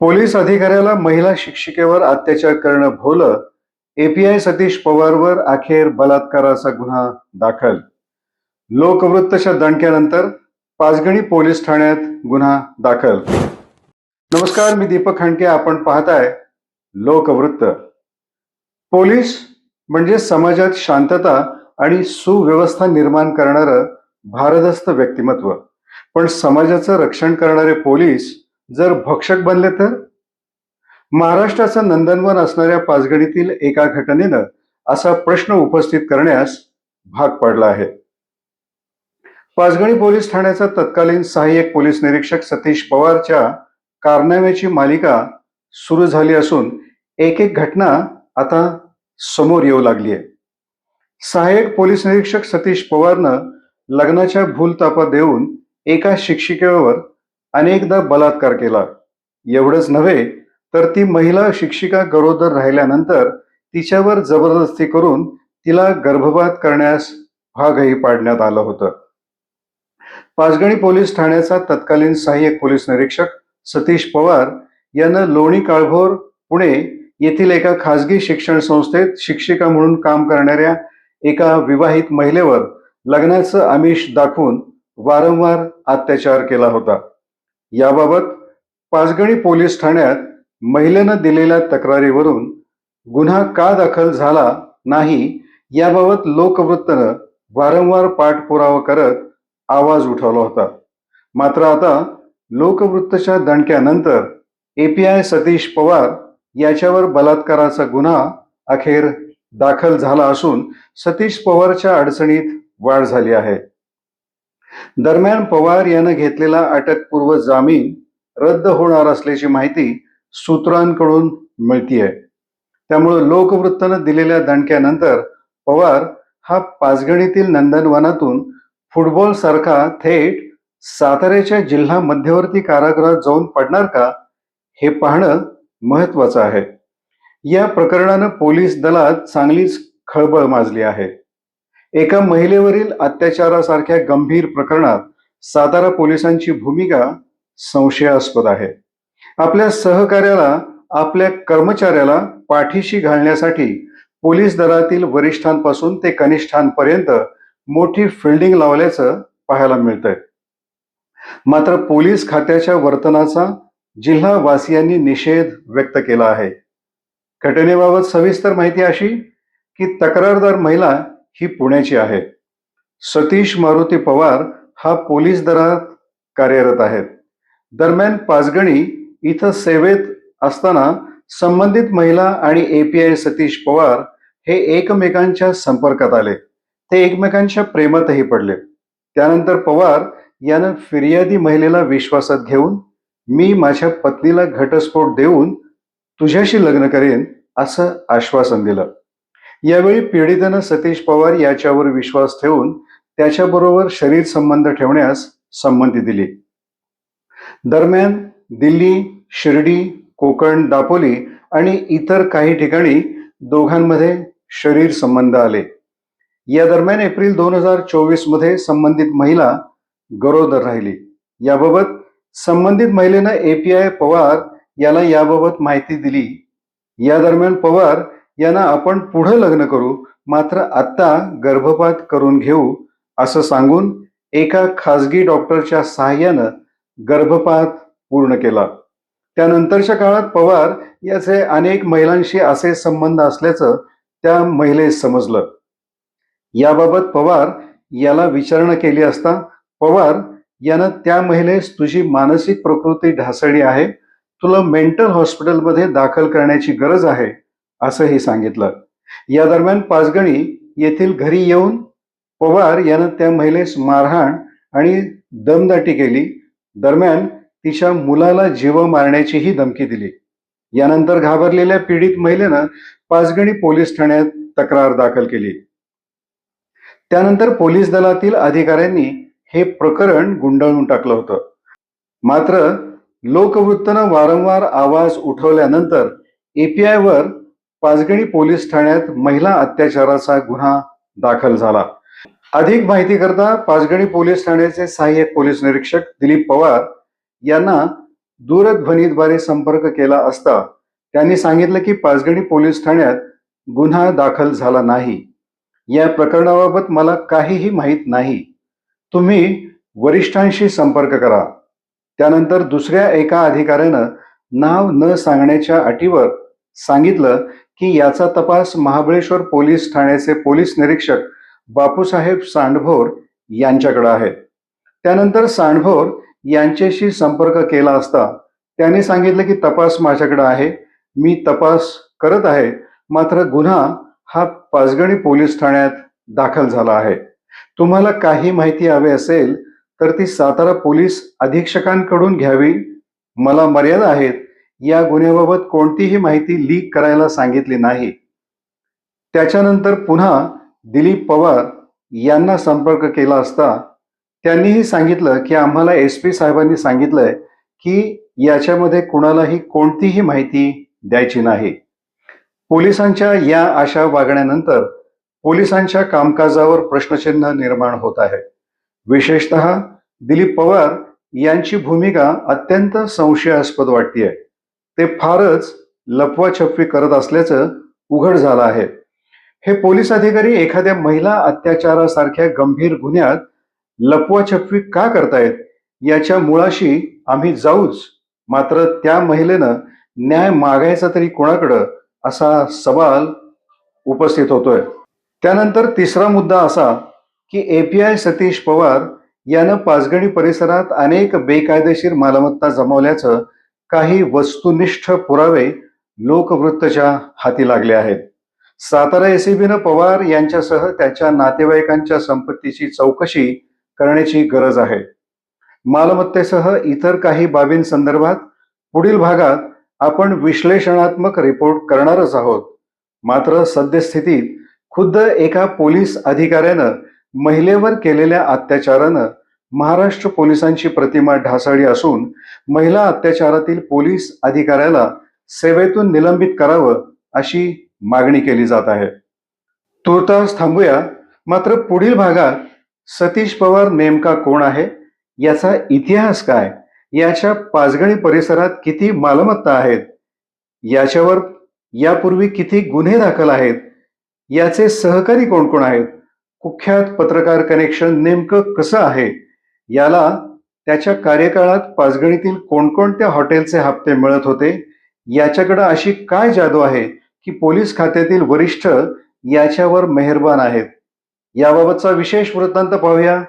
Police अधिकाऱ्याला महिला शिक्षिकेवर अत्याचार करणं भोवलं एपीआय सतीश पवारवर अखेर बलात्काराचा गुन्हा दाखल. लोकवृत्तच्या दणक्यानंतर पाचगणी पोलीस ठाण्यात गुन्हा दाखल. नमस्कार मी दीपक खांडके आपण पाहताय लोकवृत्त. पोलीस म्हणजे समाजात शांतता आणि सुव्यवस्था निर्माण करणारं भारदस्त व्यक्तिमत्व. पण समाजाचं रक्षण करणारे पोलीस जर भक्षक बनले तर? महाराष्ट्राचं नंदनवन असणाऱ्या पाचगणीतील एका घटनेनं असा प्रश्न उपस्थित करण्यास भाग पाडला आहे. पाचगणी पोलीस ठाण्याचा तत्कालीन सहाय्यक पोलीस निरीक्षक सतीश पवारच्या कारनाम्याची मालिका सुरू झाली असून एक एक घटना आता समोर येऊ लागली आहे. सहाय्यक पोलीस निरीक्षक सतीश पवारनं लग्नाच्या भूलतापा देऊन एका शिक्षिकेवर अनेकदा बलात्कार केला. एवढंच नव्हे तर ती महिला शिक्षिका गरोदर राहिल्यानंतर तिच्यावर जबरदस्ती करून तिला गर्भपात करण्यास भागही पाडण्यात आलं होतं. पाचगणी पोलीस ठाण्याचा तत्कालीन सहाय्यक पोलीस निरीक्षक सतीश पवार यानं लोणी काळभोर पुणे येथील एका खासगी शिक्षण संस्थेत शिक्षिका म्हणून काम करणाऱ्या एका विवाहित महिलेवर लग्नाचं आमिष दाखवून वारंवार अत्याचार केला होता. याबाबत पाचगणी पोलीस ठाण्यात महिलेनं दिलेल्या तक्रारीवरून गुन्हा का दाखल झाला नाही याबाबत लोकवृत्तनं वारंवार पाठपुरावा करत आवाज उठवला होता. मात्र आता लोकवृत्तच्या दणक्यानंतर एपीआय सतीश पवार याच्यावर बलात्काराचा गुन्हा अखेर दाखल झाला असून सतीश पवारच्या अडचणीत वाढ झाली आहे. दरम्यान पवार यानं घेतलेला अटकपूर्व जामीन रद्द होणार असल्याची माहिती सूत्रांकडून मिळतीये. त्यामुळे लोकवृत्तानं दिलेल्या दणक्यानंतर पवार हा पाचगणीतील नंदनवनातून फुटबॉल सारखा थेट साताऱ्याच्या जिल्हा मध्यवर्ती कारागृहात जाऊन पडणार का हे पाहणं महत्वाचं आहे. या प्रकरणानं पोलीस दलात चांगलीच खळबळ माजली आहे. एका महिलेवरील अत्याचारासारख्या गंभीर प्रकरणात सातारा पोलिसांची भूमिका संशयास्पद आहे. आपल्या सहकार्याला आपल्या कर्मचाऱ्याला पाठीशी घालण्यासाठी पोलीस दलातील वरिष्ठांपासून ते कनिष्ठांपर्यंत मोठी फिल्डिंग लावल्याचं पाहायला मिळतंय. मात्र पोलीस खात्याच्या वर्तनाचा जिल्हावासियांनी निषेध व्यक्त केला आहे. घटनेबाबत सविस्तर माहिती अशी की तक्रारदार महिला ही पुण्याची आहे. सतीश मारुती पवार हा पोलीस दलात कार्यरत आहेत दरम्यान पाचगणी इथं सेवेत असताना संबंधित महिला आणि एपीआय सतीश पवार हे एकमेकांच्या संपर्कात आले. ते एकमेकांच्या प्रेमातही पडले. त्यानंतर पवार यानं फिर्यादी महिलेला विश्वासात घेऊन मी माझ्या पत्नीला घटस्फोट देऊन तुझ्याशी लग्न करेन असं आश्वासन दिलं. यावेळी पीडितेनं सतीश पवार याच्यावर विश्वास ठेवून त्याच्याबरोबर शरीर संबंध ठेवण्यास संमती दिली. दरम्यान दिल्ली शिर्डी कोकण दापोली आणि इतर काही ठिकाणी दोघांमध्ये शरीर संबंध आले. या दरम्यान एप्रिल दोन हजार चोवीसमध्ये संबंधित महिला गरोदर राहिली. याबाबत संबंधित महिलेनं एपीआय पवार याला याबाबत माहिती दिली. या दरम्यान पवार यांना आपण पुढं लग्न करू मात्र आत्ता गर्भपात करून घेऊ असं सांगून एका खासगी डॉक्टरच्या सहाय्यानं गर्भपात पूर्ण केला. त्यानंतरच्या काळात पवार याचे अनेक महिलांशी असे संबंध असल्याचं त्या महिलेस समजलं. याबाबत पवार याला विचारणा केली असता पवार यानं त्या महिलेस तुझी मानसिक प्रकृती ढासळली आहे तुला मेंटल हॉस्पिटलमध्ये दाखल करण्याची गरज आहे असंही सांगितलं. या दरम्यान पाचगणी येथील घरी येऊन पवार यानं त्या महिलेस मारहाण आणि दमदाटी केली. दरम्यान तिच्या मुलाला जीव मारण्याचीही धमकी दिली. यानंतर घाबरलेल्या पीडित महिलेनं पाचगणी पोलीस ठाण्यात तक्रार दाखल केली. त्यानंतर पोलीस दलातील अधिकाऱ्यांनी हे प्रकरण गुंडाळून टाकलं होतं. मात्र लोकवृत्तनं वारंवार आवाज उठवल्यानंतर एपीआय वर पाचगणी पोलीस ठाण्यात महिला अत्याचाराचा गुन्हा दाखल झाला. अधिक माहिती करता पाचगणी पोलीस ठाण्याचे सहाय्यक पोलीस निरीक्षक दिलीप पवार यांना दूरध्वनीद्वारे संपर्क केला असता त्यांनी सांगितलं की पाचगणी पोलीस ठाण्यात गुन्हा दाखल झाला नाही. या प्रकरणाबाबत मला काहीही माहीत नाही. तुम्ही वरिष्ठांशी संपर्क करा. त्यानंतर दुसऱ्या एका अधिकाऱ्यानं नाव न सांगण्याच्या अटीवर सांगितलं की याचा तपास महाबळेश्वर पोलीस ठाण्याचे पोलीस निरीक्षक बापूसाहेब सांडभोर यांच्याकडे आहे. त्यानंतर सांडभोर यांच्याशी संपर्क केला असता त्यांनी सांगितलं की तपास माझ्याकडे आहे. मी तपास करत आहे. मात्र गुन्हा हा पाचगणी पोलीस ठाण्यात दाखल झाला आहे. तुम्हाला काही माहिती हवी असेल तर ती सातारा पोलीस अधीक्षकांकडून घ्यावी. मला मर्यादा आहेत. या गुन्ह्याबाबत कोणतीही माहिती लीक करायला सांगितली नाही. त्याच्यानंतर पुन्हा दिलीप पवार यांना संपर्क केला असता त्यांनीही सांगितलं की आम्हाला एस पी साहेबांनी सांगितलंय की याच्यामध्ये कुणालाही कोणतीही माहिती द्यायची नाही. पोलिसांच्या या अशा वागण्यानंतर पोलिसांच्या कामकाजावर प्रश्नचिन्ह निर्माण होत आहे. विशेषत दिलीप पवार यांची भूमिका अत्यंत संशयास्पद वाटते ते फारच लपवाछपवी करत असल्याचं उघड झालं आहे. हे पोलीस अधिकारी एखाद्या महिला अत्याचारासारख्या गंभीर गुन्ह्यात लपवाछपवी का करतायत? याच्या मुळाशी आम्ही जाऊच. मात्र त्या महिलेनं न्याय मागायचा तरी कोणाकडं असा सवाल उपस्थित होतोय. त्यानंतर तिसरा मुद्दा असा की एपीआय सतीश पवार यानं पाचगणी परिसरात अनेक बेकायदेशीर मालमत्ता जमवल्याचं काही वस्तुनिष्ठ पुरावे लोकवृत्तच्या हाती लागले आहेत. सातारा एसीबीनं पवार यांच्यासह त्याच्या नातेवाईकांच्या संपत्तीची चौकशी करण्याची गरज आहे. मालमत्तेसह इतर काही बाबींसंदर्भात पुढील भागात आपण विश्लेषणात्मक रिपोर्ट करणारच आहोत. मात्र सद्यस्थितीत खुद्द एका पोलीस अधिकाऱ्यानं महिलेवर केलेल्या अत्याचारानं महाराष्ट्र पोलिसांची प्रतिमा ढासळली असून महिला अत्याचारातील पोलीस अधिकाऱ्याला सेवेतून निलंबित करावं अशी मागणी केली जात आहे. तुर्तास थांबूया. मात्र पुढील भागात सतीश पवार नेमका कोण आहे? याचा इतिहास काय? याच्या पाचगणी परिसरात किती मालमत्ता आहेत? याच्यावर यापूर्वी किती गुन्हे दाखल आहेत? याचे सहकारी कोण कोण आहेत? कुख्यात पत्रकार कनेक्शन नेमकं कसं आहे? याला त्याच्या कार्यकाळात पाचगणीतील कोणकोणत्या हॉटेलचे हप्ते मिळत होते? याच्याकडं अशी काय जादू आहे की पोलीस खात्यातील वरिष्ठ याच्यावर मेहरबान आहेत? याबाबतचा विशेष वृत्तांत पाहूया.